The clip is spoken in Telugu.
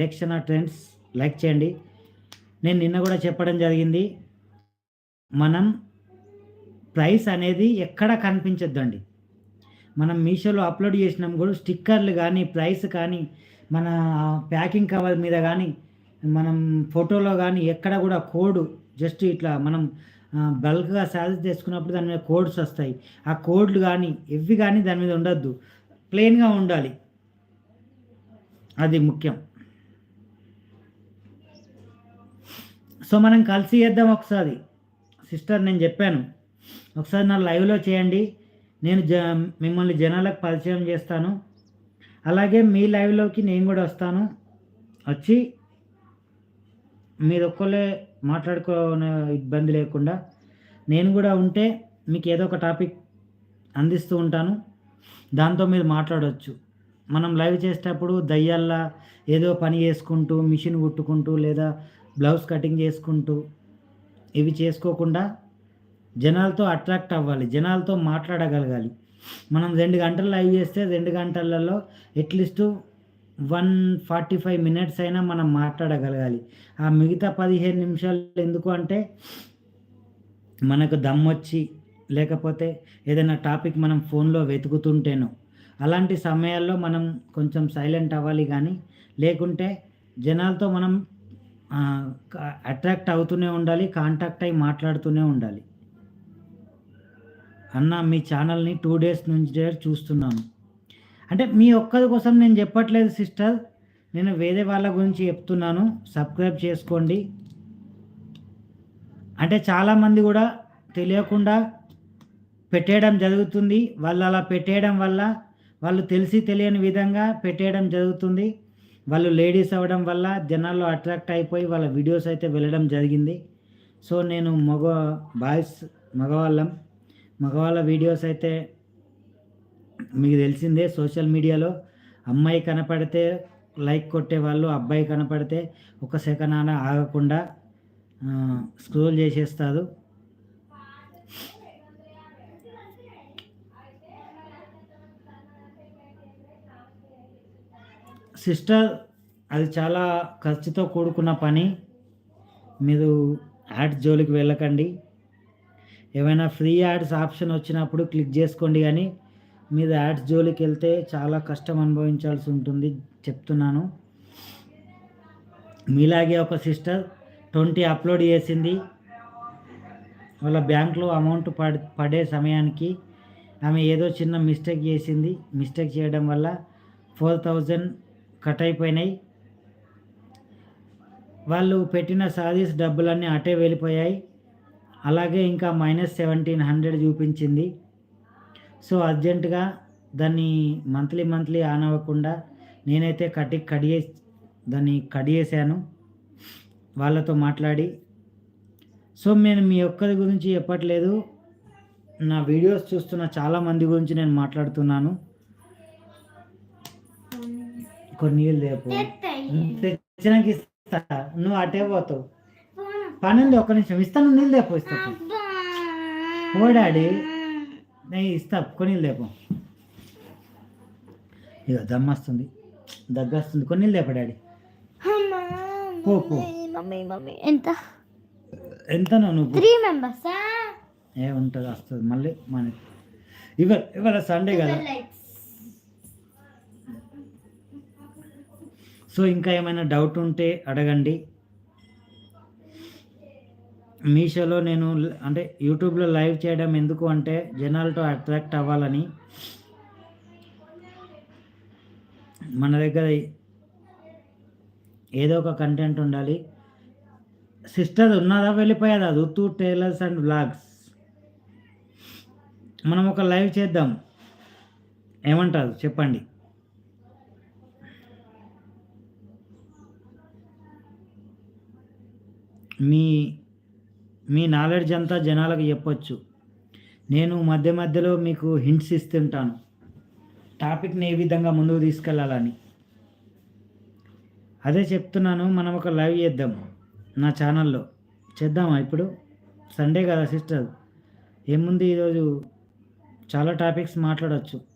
శిక్షణ ట్రెండ్స్ లైక్ చేయండి. నేను నిన్న కూడా చెప్పడం జరిగింది. మనం ప్రైస్ అనేది ఎక్కడ కనిపించొద్దండి. మనం మీషోలో అప్లోడ్ చేసినాం కూడా స్టిక్కర్లు కానీ ప్రైస్ కానీ మన ప్యాకింగ్ కవర్ మీద కానీ మనం ఫోటోలో కానీ ఎక్కడ కూడా కోడ్ జస్ట్ ఇట్లా మనం బల్క్గా శాలరీ తెచ్చుకున్నప్పుడు దాని మీద కోడ్స్ వస్తాయి. ఆ కోడ్లు కానీ ఇవి కానీ దాని మీద ఉండొద్దు. ప్లెయిన్గా ఉండాలి. అది ముఖ్యం. సో మనం కలిసి చేద్దాం ఒకసారి. సిస్టర్ నేను చెప్పాను. ఒకసారి నా లైవ్లో చేయండి. నేను జ మిమ్మల్ని జనాలకు పరిచయం చేస్తాను. అలాగే మీ లైవ్లోకి నేను కూడా వస్తాను. వచ్చి మీరు ఒక్కళ్ళే మాట్లాడుకోనే ఇబ్బంది లేకుండా నేను కూడా ఉంటే మీకు ఏదో ఒక టాపిక్ అందిస్తూ ఉంటాను. దాంతో మీరు మాట్లాడవచ్చు మనం లైవ్ చేసేటప్పుడు దయ్యాల్లా ఏదో పని చేసుకుంటూ మిషన్ కుట్టుకుంటూ లేదా బ్లౌజ్ కటింగ్ చేసుకుంటూ ఇవి చేసుకోకుండా జనాలతో అట్రాక్ట్ అవ్వాలి జనాలతో మాట్లాడగలగాలి. మనం రెండు గంటలు లైవ్ చేస్తే రెండు గంటలలో at least one forty five minutes అయినా మనం మాట్లాడగలగాలి. ఆ మిగతా పదిహేను నిమిషాలు ఎందుకు అంటే మనకు దమ్మొచ్చి లేకపోతే ఏదైనా టాపిక్ మనం ఫోన్లో వెతుకుతుంటేనో అలాంటి సమయాల్లో మనం కొంచెం సైలెంట్ అవ్వాలి కానీ లేకుంటే జనాలతో మనం అట్రాక్ట్ అవుతూనే ఉండాలి కాంటాక్ట్ అయి మాట్లాడుతూనే ఉండాలి. అన్న మీ ఛానల్ని టూ డేస్ నుంచి చూస్తున్నాను. అంటే మీ ఒక్కరి కోసం నేను చెప్పట్లేదు సిస్టర్ నేను వేరే వాళ్ళ గురించి చెప్తున్నాను. సబ్స్క్రైబ్ చేసుకోండి. అంటే చాలామంది కూడా తెలియకుండా పెట్టేయడం జరుగుతుంది. వాళ్ళు అలా పెట్టేయడం వల్ల వాళ్ళు తెలిసి తెలియని విధంగా పెట్టేయడం జరుగుతుంది. వాళ్ళు లేడీస్ అవ్వడం వల్ల జనాల్లో అట్రాక్ట్ అయిపోయి వాళ్ళ వీడియోస్ అయితే వెళ్ళడం జరిగింది. సో నేను మగ బాయ్స్ మగవాళ్ళం. మగవాళ్ళ వీడియోస్ అయితే మీకు తెలిసిందే సోషల్ మీడియాలో. అమ్మాయి కనపడితే లైక్ కొట్టేవాళ్ళు అబ్బాయి కనపడితే ఒక సెకండ్ అన ఆగకుండా స్క్రోల్ చేసేస్తారు. సిస్టర్ అది చాలా ఖర్చుతో కూడుకున్న పని. మీరు యాడ్స్ జోలికి వెళ్ళకండి. ఏమైనా ఫ్రీ యాడ్స్ ఆప్షన్ వచ్చినప్పుడు క్లిక్ చేసుకోండి కానీ మీరు యాడ్స్ జోలికి వెళ్తే చాలా కష్టం అనుభవించాల్సి ఉంటుంది చెప్తున్నాను. మీలాగే ఒక సిస్టర్ ట్వంటీ అప్లోడ్ చేసింది. వాళ్ళ బ్యాంక్లో అమౌంట్ పడ పడే సమయానికి ఆమె ఏదో చిన్న మిస్టేక్ చేసింది. మిస్టేక్ చేయడం వల్ల ఫోర్ థౌజండ్ కట్ అయిపోయినాయి వాళ్ళు పెట్టిన సారీస్ డబ్బులన్నీ అటే వెళ్ళిపోయాయి. అలాగే ఇంకా మైనస్ సెవెంటీన్ హండ్రెడ్ చూపించింది. సో అర్జెంటుగా దాన్ని మంత్లీ మంత్లీ ఆన్ అవ్వకుండా నేనైతే కట్టి కడిగే దాన్ని కడిగేసాను వాళ్ళతో మాట్లాడి. సో నేను మీ ఒక్కరి గురించి చెప్పట్లేదు. నా వీడియోస్ చూస్తున్న చాలామంది గురించి నేను మాట్లాడుతున్నాను. కొన్ని నీళ్ళు రేపు తెచ్చినాక ఇస్తా. నువ్వు అటే పోతావు. పని. ఉంది ఒక్క నిమిషం. ఇస్తాను నీళ్ళు రేపు ఇస్తా. ఓ డాడీ. నేను ఇస్తా కొన్ని లేపు. ఇక దమ్మస్తుంది. దగ్గస్తుంది. కొన్ని లేప డాడీ. పో పో. Mummy mummy. ఎంత? ఎంత నువ్వు? Three members? ఏ ఉంటుంది వస్తుంది. మళ్ళీ మన ఇవాళ ఇవాళ సండే కదా. సో ఇంకా ఏమైనా డౌట్ ఉంటే అడగండి. మీషోలో నేను అంటే యూట్యూబ్లో లైవ్ చేయడం ఎందుకు అంటే జనాలతో అట్రాక్ట్ అవ్వాలని. మన దగ్గర ఏదో ఒక కంటెంట్ ఉండాలి. సిస్టర్ ఉన్నదా వెళ్ళిపోయేదా? రుతు టైలర్స్ అండ్ బ్లాగ్స్ మనం ఒక లైవ్ చేద్దాం. ఏమంటారు? చెప్పండి. మీ మీ నాలెడ్జ్ అంతా జనాలకు చెప్పొచ్చు. నేను మధ్య మధ్యలో మీకు హింట్స్ ఇస్తుంటాను. టాపిక్ని ఏ విధంగా ముందుకు తీసుకెళ్ళాలని అదే చెప్తున్నాను మనం ఒక లైవ్ చేద్దాం నా ఛానల్లో చేద్దామా ఇప్పుడు? సండే కదా సిస్టర్ ఏముంది ఈరోజు? చాలా టాపిక్స్ మాట్లాడవచ్చు